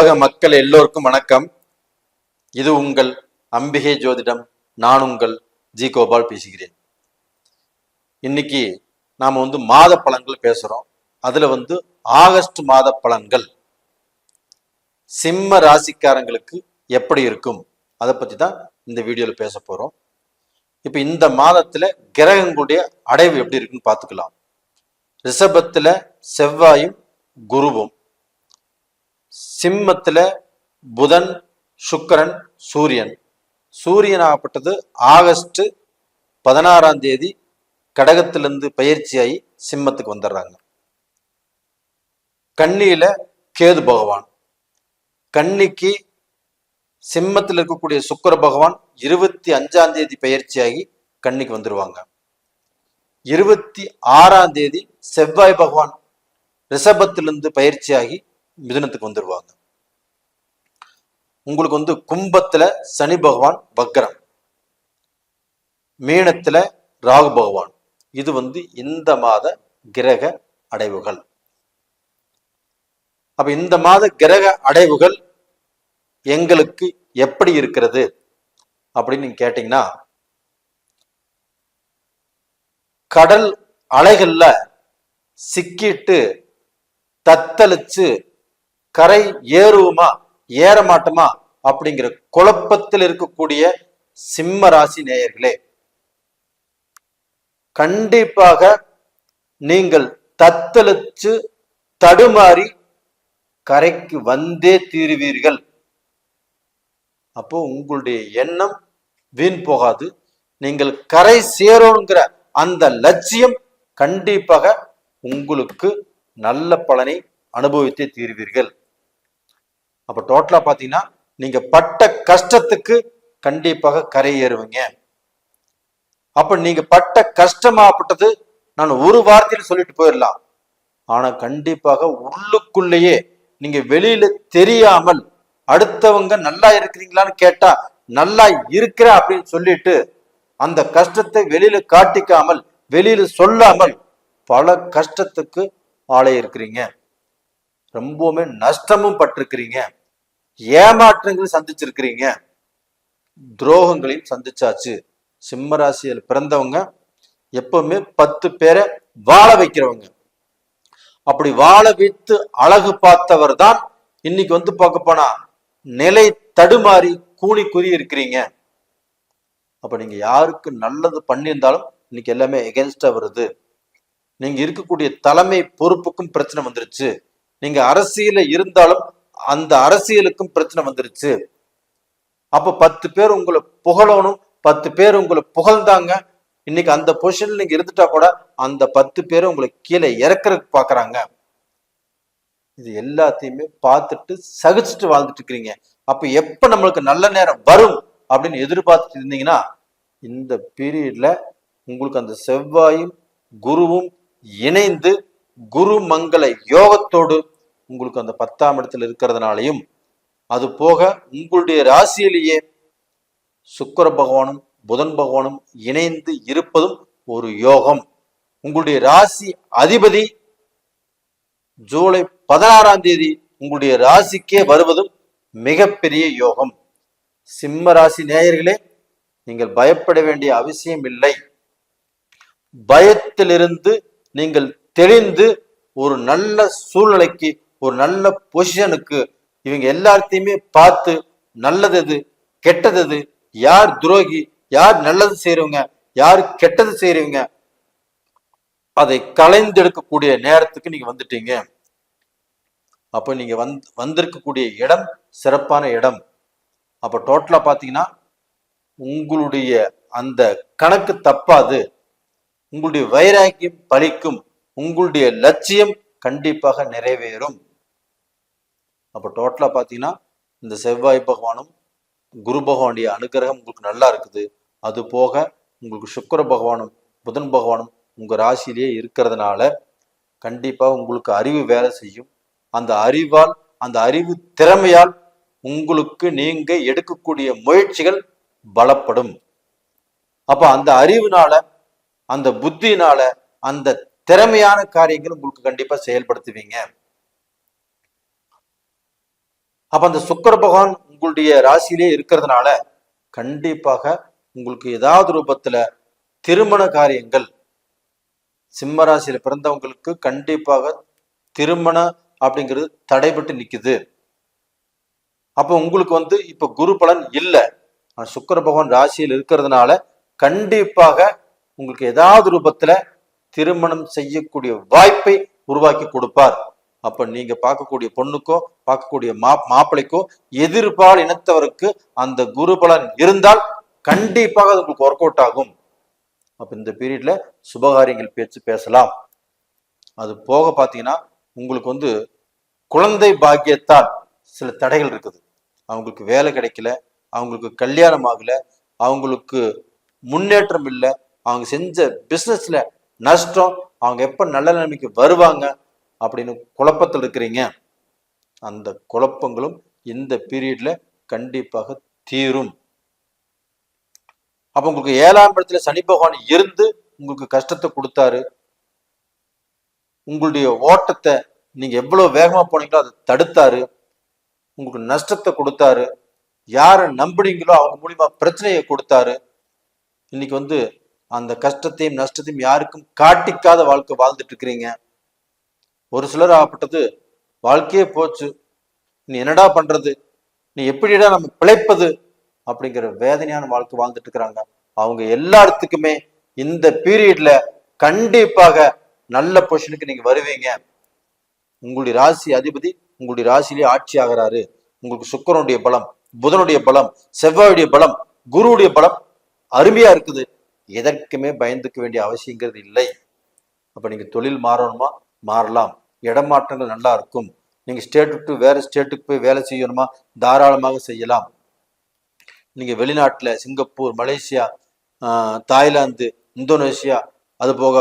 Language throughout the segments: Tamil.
உலக மக்கள் எல்லோருக்கும் வணக்கம். இது உங்கள் அம்பிகை ஜோதிடம். நான் உங்கள் ஜி கோபால் பேசுகிறேன். இன்னைக்கு நாம வந்து மாத பலன்கள் பேசுறோம். அதுல வந்து ஆகஸ்ட் மாத பலன்கள். சிம்ம ராசிக்காரங்களுக்கு எப்படி இருக்கும்? அதை பத்தி தான் இந்த வீடியோல பேச போறோம். இப்ப இந்த மாதத்துல கிரகங்களுடைய அடைவு எப்படி இருக்குன்னு பார்த்துக்கலாம். ரிஷபத்துல செவ்வாயும் குருவும். சிம்மத்துல புதன் சுக்கிரன் சூரியன். சூரியன் ஆகப்பட்டது ஆகஸ்ட் பதினாறாம் தேதி கடகத்திலிருந்து பயிற்சியாகி சிம்மத்துக்கு வந்துடுறாங்க. கன்னியில கேது பகவான். கன்னிக்கு சிம்மத்தில் இருக்கக்கூடிய சுக்கிர பகவான் இருபத்தி அஞ்சாம் தேதி பயிற்சியாகி கன்னிக்கு வந்துடுவாங்க இருபத்தி ஆறாம் தேதி செவ்வாய் பகவான் ரிஷபத்திலிருந்து பயிற்சியாகி மிதுனத்துக்கு வந்துருவாங்க. உங்களுக்கு வந்து கும்பத்துல சனி பகவான் வக்ரம் மீனத்துல ராகு பகவான். இது வந்து இந்த மாத கிரக அடைவுகள். அப்ப இந்த மாத கிரக அடைவுகள் எங்களுக்கு எப்படி இருக்கிறது அப்படின்னு நீங்க கேட்டீங்கன்னா கடல் அலைகள்ல சிக்கிட்டு தத்தளிச்சு கரை ஏறுவோமா ஏற மாட்டோமா அப்படிங்கிற குழப்பத்தில் இருக்கக்கூடிய சிம்ம ராசி நேயர்களே கண்டிப்பாக நீங்கள் தத்தளிச்சு தடுமாறி கரைக்கு வந்தே தீருவீர்கள். அப்போ உங்களுடைய எண்ணம் வீண் போகாது. நீங்கள் கரை சேரணுங்கிற அந்த லட்சியம் கண்டிப்பாக உங்களுக்கு நல்ல பலனை அனுபவித்தே தீர்வீர்கள். அப்போ டோட்டலாக பார்த்தீங்கன்னா நீங்கள் பட்ட கஷ்டத்துக்கு கண்டிப்பாக கரையேறுவீங்க. அப்போ நீங்கள் பட்ட கஷ்டமாகப்பட்டது நான் ஒரு வார்த்தையில் சொல்லிட்டு போயிடலாம். ஆனால் கண்டிப்பாக உள்ளுக்குள்ளேயே நீங்கள் வெளியில் தெரியாமல் அடுத்தவங்க நல்லா இருக்கிறீங்களான்னு கேட்டால் நல்லா இருக்கிற அப்படின்னு சொல்லிட்டு அந்த கஷ்டத்தை வெளியில காட்டிக்காமல் வெளியில சொல்லாமல் பல கஷ்டத்துக்கு ஆளே இருக்கிறீங்க ரொம்பவுமே நஷ்டமும் பட்டிருக்கிறீங்க. ஏமாற்றங்களையும் சந்திச்சிருக்கிறீங்க. துரோகங்களையும் சந்திச்சாச்சு. சிம்மராசியில் பிறந்தவங்க எப்பவுமே பத்து பேரை வாழ வைக்கிறவங்க. அப்படி வாழ வைத்து அழகு பார்த்தவர் தான் இன்னைக்கு வந்து பார்க்க போனா நிலை தடுமாறி கூணி குறி இருக்கிறீங்க. அப்ப நீங்க யாருக்கு நல்லது பண்ணியிருந்தாலும் இன்னைக்கு எல்லாமே எகென்ஸ்டா வருது. நீங்க இருக்கக்கூடிய தலைமை பொறுப்புக்கும் பிரச்சனை வந்துருச்சு. நீங்க அரசியல இருந்தாலும் அந்த அரசியலுக்கும் பிரச்சனை வந்துருச்சு. அப்ப பத்து பேர் உங்களை புகழணும் பத்து பேர் உங்களை புகழ்ந்தாங்க. இன்னைக்கு அந்த பொசிஷன்ல நீங்க இருந்துட்டா கூட அந்த பத்து பேர் உங்களை கீழே இறக்குறதுக்கு பாக்குறாங்க. இது எல்லாத்தையுமே பார்த்துட்டு சகிச்சுட்டு வாழ்ந்துட்டு இருக்கிறீங்க. அப்ப எப்ப நம்மளுக்கு நல்ல நேரம் வரும் அப்படின்னு எதிர்பார்த்துட்டு இருந்தீங்கன்னா இந்த பீரியட்ல உங்களுக்கு அந்த செவ்வாயும் குருவும் இணைந்து குரு மங்கள யோகத்தோடு உங்களுக்கு அந்த பத்தாம் இடத்துல இருக்கிறதுனாலையும் அது போக உங்களுடைய ராசியிலேயே சுக்கிர பகவானும் புதன் பகவானும் இணைந்து இருப்பதும் ஒரு யோகம். உங்களுடைய ராசி அதிபதி ஜூலை பதினாறாம் தேதி உங்களுடைய ராசிக்கே வருவதும் மிகப்பெரிய யோகம். சிம்ம ராசி நேயர்களே நீங்கள் பயப்பட வேண்டிய அவசியம் இல்லை. பயத்திலிருந்து நீங்கள் தெளிந்து ஒரு நல்ல சூழ்நிலைக்கு ஒரு நல்ல பொசிஷனுக்கு இவங்க எல்லாத்தையுமே பார்த்து நல்லது எது கெட்டது எது யார் துரோகி யார் நல்லது செய்யறவங்க யார் கெட்டது செய்யறவங்க அதை கலைந்தெடுக்கக்கூடிய நேரத்துக்கு நீங்க வந்துட்டீங்க. அப்ப நீங்க வந் வந்திருக்கக்கூடிய இடம் சிறப்பான இடம். அப்ப டோட்டலா பாத்தீங்கன்னா உங்களுடைய அந்த கணக்கு தப்பாது. உங்களுடைய வைராக்கியம் பலிக்கும். உங்களுடைய லட்சியம் கண்டிப்பாக நிறைவேறும். அப்போ டோட்டலாக பார்த்தீங்கன்னா இந்த செவ்வாய் பகவானும் குரு பகவானுடைய அனுகிரகம் உங்களுக்கு நல்லா இருக்குது. அது போக உங்களுக்கு சுக்கர பகவானும் புதன் பகவானும் உங்கள் ராசியிலேயே இருக்கிறதுனால கண்டிப்பாக உங்களுக்கு அறிவு வேலை செய்யும். அந்த அறிவால் அந்த அறிவு திறமையால் உங்களுக்கு நீங்க எடுக்கக்கூடிய முயற்சிகள் பலப்படும். அப்ப அந்த அறிவுனால அந்த புத்தினால அந்த திறமையான காரியங்கள் உங்களுக்கு கண்டிப்பா செயல்படுத்துவீங்க. அப்ப அந்த சுக்கர பகவான் உங்களுடைய ராசியிலே இருக்கிறதுனால கண்டிப்பாக உங்களுக்கு ஏதாவது ரூபத்துல திருமண காரியங்கள் சிம்ம ராசியில பிறந்தவங்களுக்கு கண்டிப்பாக திருமணம் அப்படிங்கிறது தடைபட்டு நிக்குது. அப்போ உங்களுக்கு வந்து இப்ப குரு பலன் இல்லை. சுக்கர பகவான் ராசியில் இருக்கிறதுனால கண்டிப்பாக உங்களுக்கு ஏதாவது ரூபத்துல திருமணம் செய்யக்கூடிய வாய்ப்பை உருவாக்கி கொடுப்பார். அப்ப நீங்க பார்க்கக்கூடிய பொண்ணுக்கோ பார்க்கக்கூடிய மா மாப்பிள்ளைக்கோ எதிர்பால் இனத்தவருக்கு அந்த குரு பலன் இருந்தால் கண்டிப்பாக அது உங்களுக்கு ஒர்க் அவுட் ஆகும். அப்ப இந்த பீரியட்ல சுபகாரியங்கள் பேச்சு பேசலாம். அது போக பார்த்தீங்கன்னா உங்களுக்கு வந்து குழந்தை பாக்கியத்தால் சில தடைகள் இருக்குது. அவங்களுக்கு வேலை கிடைக்கல அவங்களுக்கு கல்யாணம் ஆகல அவங்களுக்கு முன்னேற்றம் இல்லை அவங்க செஞ்ச பிஸ்னஸ்ல நஷ்டம் அவங்க எப்ப நல்ல நிலைமைக்கு வருவாங்க அப்படின்னு குழப்பத்தில் இருக்கிறீங்க அந்த குழப்பங்களும் இந்த பீரியட்ல கண்டிப்பாக தீரும். அப்ப உங்களுக்கு ஏழாம் இடத்துல சனி பகவான் இருந்து உங்களுக்கு கஷ்டத்தை கொடுத்தாரு. உங்களுடைய ஓட்டத்தை நீங்க எவ்வளவு வேகமா போனீங்களோ அதை தடுத்தாரு. உங்களுக்கு நஷ்டத்தை கொடுத்தாரு. யாரை நம்புனீங்களோ அவங்க மூலியமா பிரச்சனையை கொடுத்தாரு. இன்னைக்கு வந்து அந்த கஷ்டத்தையும் நஷ்டத்தையும் யாருக்கும் காட்டிக்காத வாழ்க்கை வாழ்ந்துட்டு இருக்கிறீங்க. ஒரு சிலர் ஆகப்பட்டது. வாழ்க்கையே போச்சு. நீ என்னடா பண்றது? நீ எப்படிடா நம்ம பிழைப்பது? அப்படிங்கிற வேதனையான வாழ்க்கை வாழ்ந்துட்டு இருக்கிறாங்க. அவங்க எல்லாத்துக்குமே இந்த பீரியட்ல கண்டிப்பாக நல்ல பொசிஷனுக்கு நீங்க வருவீங்க. உங்களுடைய ராசி அதிபதி உங்களுடைய ராசியிலே ஆட்சி ஆகிறாரு. உங்களுக்கு சுக்கரனுடைய பலம் புதனுடைய பலம் செவ்வாயுடைய பலம் குருவுடைய பலம் அருமையா இருக்குது. எதற்குமே பயந்துக்க வேண்டிய அவசியங்கிறது இல்லை. அப்ப நீங்க தொழில் மாறணுமா? மாறலாம். இடமாற்றங்கள் நல்லா இருக்கும். நீங்கள் ஸ்டேட் விட்டு வேற ஸ்டேட்டுக்கு போய் வேலை செய்யணுமா? தாராளமாக செய்யலாம். நீங்கள் வெளிநாட்டில் சிங்கப்பூர் மலேசியா ஆஹ், தாய்லாந்து இந்தோனேஷியா அது போக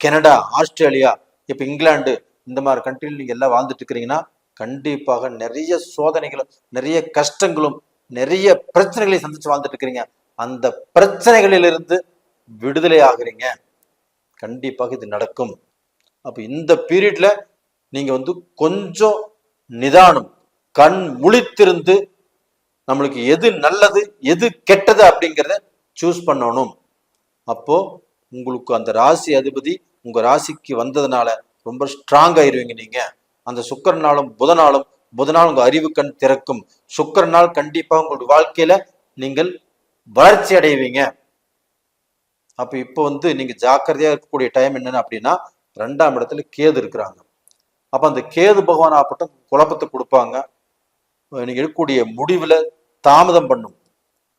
கனடா ஆஸ்திரேலியா இப்போ இங்கிலாந்து இந்த மாதிரி கண்ட்ரியில் நீங்கள் எல்லாம் வாழ்ந்துட்டு இருக்கிறீங்கன்னா கண்டிப்பாக நிறைய சோதனைகளும் நிறைய கஷ்டங்களும் நிறைய பிரச்சனைகளை சந்திச்சு வாழ்ந்துட்டு இருக்கிறீங்க. அந்த பிரச்சனைகளிலிருந்து விடுதலை ஆகுறீங்க. கண்டிப்பாக இது நடக்கும். அப்போ இந்த பீரியட்ல நீங்க வந்து கொஞ்சம் நிதானம் கண் முழித்திருந்து நம்மளுக்கு எது நல்லது எது கெட்டது அப்படிங்கிறத சூஸ் பண்ணணும். அப்போ உங்களுக்கு அந்த ராசி அதிபதி உங்க ராசிக்கு வந்ததுனால ரொம்ப ஸ்ட்ராங் ஆயிருவீங்க நீங்க. அந்த சுக்கரனாலும் புதனாலும் புதனால் உங்க அறிவு கண் திறக்கும். சுக்கரனால் கண்டிப்பா உங்களுடைய வாழ்க்கையில நீங்கள் வளர்ச்சி அடைவீங்க. அப்ப இப்போ வந்து நீங்க ஜாக்கிரதையா இருக்கக்கூடிய டைம் என்னன்னு அப்படின்னா ரெண்டாம் இடத்துல கேது இருக்கிறாங்க. அப்ப அந்த கேது பகவான் ஆகட்டும் குழப்பத்தை கொடுப்பாங்க. நீங்கள் எடுக்கக்கூடிய முடிவுல தாமதம் பண்ணும்.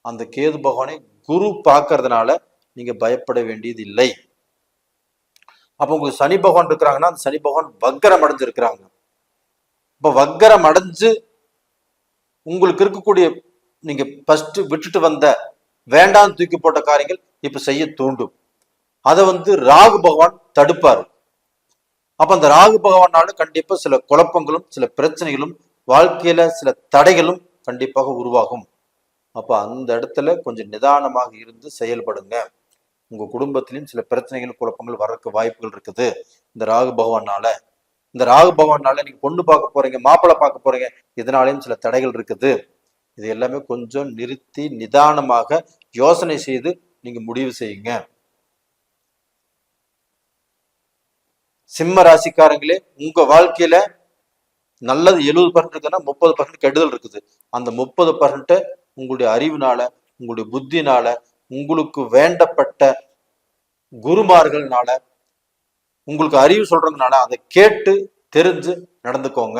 அந்த கேது பகவானை குரு பார்க்கறதுனால நீங்க பயப்பட வேண்டியது இல்லை அப்ப உங்களுக்கு சனி பகவான் இருக்கிறாங்கன்னா அந்த சனி பகவான் வக்கரம் அடைஞ்சிருக்கிறாங்க. இப்ப வக்கரம் அடைஞ்சு உங்களுக்கு இருக்கக்கூடிய நீங்க ஃபர்ஸ்ட் விட்டுட்டு வந்த வேண்டாம் தூக்கி போட்ட காரியங்கள் இப்ப செய்ய தூண்டும். அதை வந்து ராகு பகவான் தடுப்பாரு. அப்ப அந்த ராகு பகவானால கண்டிப்பா சில குழப்பங்களும் சில பிரச்சனைகளும் வாழ்க்கையில சில தடைகளும் கண்டிப்பாக உருவாகும். அப்ப அந்த இடத்துல கொஞ்சம் நிதானமாக இருந்து செயல்படுங்க. உங்க குடும்பத்திலையும் சில பிரச்சனைகள் குழப்பங்கள் வர்றதுக்கு வாய்ப்புகள் இருக்குது. இந்த ராகு பகவானால. இந்த ராகு பகவானால நீங்க பொண்ணு பார்க்க போறீங்க மாப்பிள்ளை பார்க்க போறீங்க இதனாலையும் சில தடைகள் இருக்குது. இது எல்லாமே கொஞ்சம் நிறுத்தி நிதானமாக யோசனை செய்து நீங்க முடிவு செய்யுங்க. சிம்ம ராசிக்காரங்களே உங்க வாழ்க்கையில நல்லது எழுபது பர்சன்ட் இருக்குன்னா முப்பது பர்சன்ட் கெடுதல் இருக்குது. அந்த முப்பது பர்சன்ட்டை உங்களுடைய அறிவுனால உங்களுடைய புத்தினால உங்களுக்கு வேண்டப்பட்ட குருமார்கள்னால உங்களுக்கு அறிவு சொல்றதுனால அதை கேட்டு தெரிஞ்சு நடந்துக்கோங்க.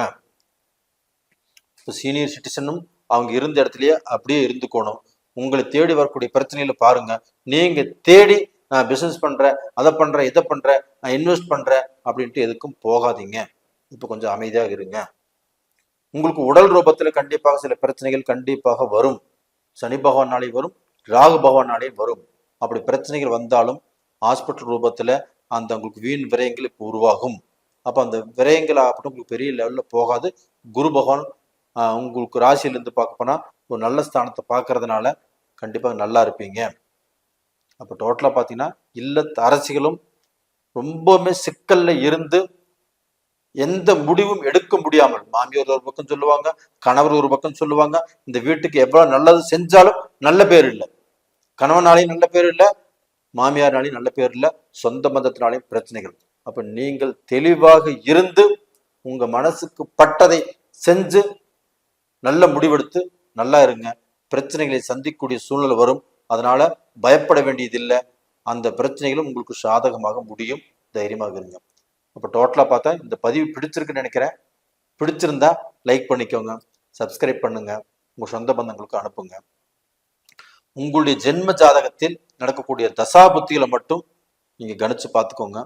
இப்போ சீனியர் சிட்டிசனும் அவங்க இருந்த இடத்துலயே அப்படியே இருந்துக்கணும். உங்களை தேடி வரக்கூடிய பிரச்சனையில பாருங்க. நீங்க தேடி நான் பிஸ்னஸ் பண்ணுறேன் அதை பண்ணுறேன் இதை பண்ணுறேன் நான் இன்வெஸ்ட் பண்ணுறேன் அப்படின்ட்டு எதுக்கும் போகாதீங்க. இப்போ கொஞ்சம் அமைதியாக இருங்க. உங்களுக்கு உடல் ரூபத்தில் கண்டிப்பாக சில பிரச்சனைகள் கண்டிப்பாக வரும். சனி பகவானாலே வரும் ராகு பகவானாலே வரும். அப்படி பிரச்சனைகள் வந்தாலும் ஹாஸ்பிட்டல் ரூபத்தில் அந்த உங்களுக்கு வீண் விரயங்கள் இப்போ உருவாகும். அப்போ அந்த விரயங்கள் ஆகட்டும் உங்களுக்கு பெரிய லெவலில் போகாது. குரு பகவான் உங்களுக்கு ராசியிலேருந்து பார்க்க போனால் ஒரு நல்ல ஸ்தானத்தை பார்க்கறதுனால கண்டிப்பாக நல்லா இருப்பீங்க. அப்போ டோட்டலாக பார்த்தீங்கன்னா இல்லத்து அரசிகளும் ரொம்பவுமே சிக்கலில் இருந்து எந்த முடிவும் எடுக்க முடியாமல் மாமியார் ஒரு பக்கம் சொல்லுவாங்க கணவர் ஒரு பக்கம் சொல்லுவாங்க இந்த வீட்டுக்கு எவ்வளவு நல்லது செஞ்சாலும் நல்ல பேர் இல்லை. கணவனாலையும் நல்ல பேர் இல்லை மாமியார்னாலையும் நல்ல பேர் இல்லை சொந்த பந்தத்தினாலையும் பிரச்சனைகள். அப்ப நீங்கள் தெளிவாக இருந்து உங்க மனசுக்கு பட்டதை செஞ்சு நல்ல முடிவெடுத்து நல்லா இருங்க. பிரச்சனைகளை சந்திக்கக்கூடிய சூழ்நிலை வரும். அதனால பயப்பட வேண்டியதில்லை. அந்த பிரச்சனைகளும் உங்களுக்கு சாதகமாக முடியும். தைரியமாக இருங்க. அப்போ டோட்டலாக பார்த்தா இந்த பதிவு பிடிச்சிருக்குன்னு நினைக்கிறேன். பிடிச்சிருந்தா லைக் பண்ணிக்கோங்க. சப்ஸ்கிரைப் பண்ணுங்க. உங்கள் சொந்த பந்தங்களுக்கு அனுப்புங்க. உங்களுடைய ஜென்ம ஜாதகத்தில் நடக்கக்கூடிய தசா புத்திகளை மட்டும் நீங்கள் கணிச்சு பார்த்துக்கோங்க.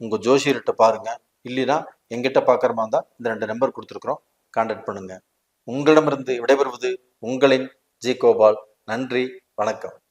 உங்கள் ஜோசியர்கிட்ட பாருங்க. இல்லைன்னா எங்கிட்ட பார்க்குற மாதிரி இருந்தால் இந்த ரெண்டு நம்பர் கொடுத்துருக்குறோம். கான்டாக்ட் பண்ணுங்க. உங்களிடமிருந்து விடைபெறுவது உங்களின் ஜி கோபால். நன்றி. வணக்கம்.